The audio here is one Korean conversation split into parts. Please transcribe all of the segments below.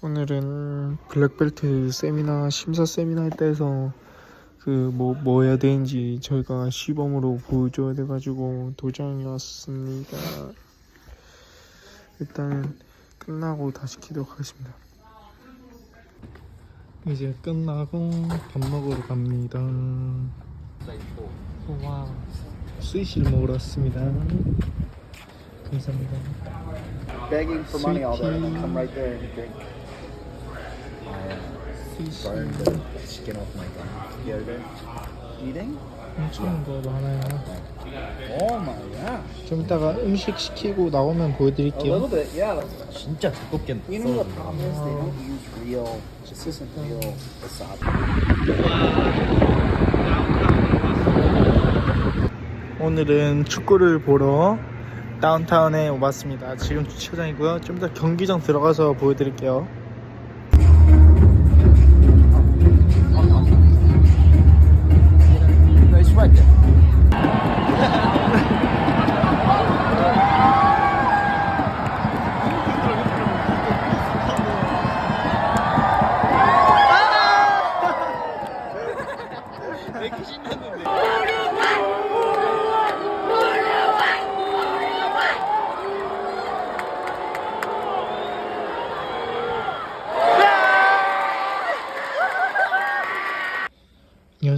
오늘은 블랙벨트 세미나 심사 세미나에 따라서 그 뭐 뭐 해야 되는지 저희가 시범으로 보여줘야 돼가지고 도장이 왔습니다. 일단 끝나고 다시 키도록 하겠습니다. 이제 끝나고 밥 먹으러 갑니다. 와 스시를 먹으러 왔습니다. 감사합니다. begging for money all day. Come right there and drink. 스시 Burn the skin off my gun day. Eating? 엄청 거 많아요. Oh my god. 좀 이따가 음식 시키고 나오면 A 보여드릴게요. little bit, yeah. 진짜 두껍게 You know the problem is they don't use real. This isn't real wasabi. 오늘은 축구를 보러 다운타운에 왔습니다. 지금 주차장이고요. 좀더 경기장 들어가서 보여드릴게요. It's right there.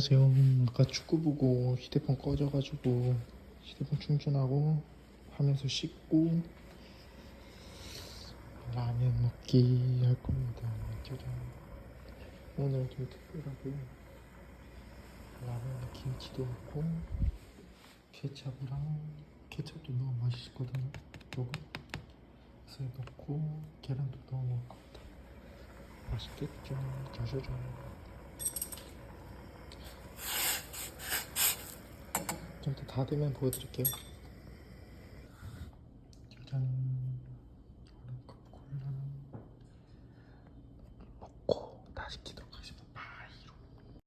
안녕하세요. 아까 축구 보고 휴대폰 꺼져가지고 휴대폰 충전하고 하면서 씻고 라면 먹기 할 겁니다. 짜잔. 오늘 좀 특별하게 라면에 김치도 넣고 케찹이랑 케찹도 너무 맛있거든요. 요거 그래서 넣고 계란도 넣어 먹을 겁니다. 맛있겠죠? 짜자잔. 좀 더 다 되면 보여드릴게요. 짜잔. 얼음컵 콜라. 먹고 다시 기도.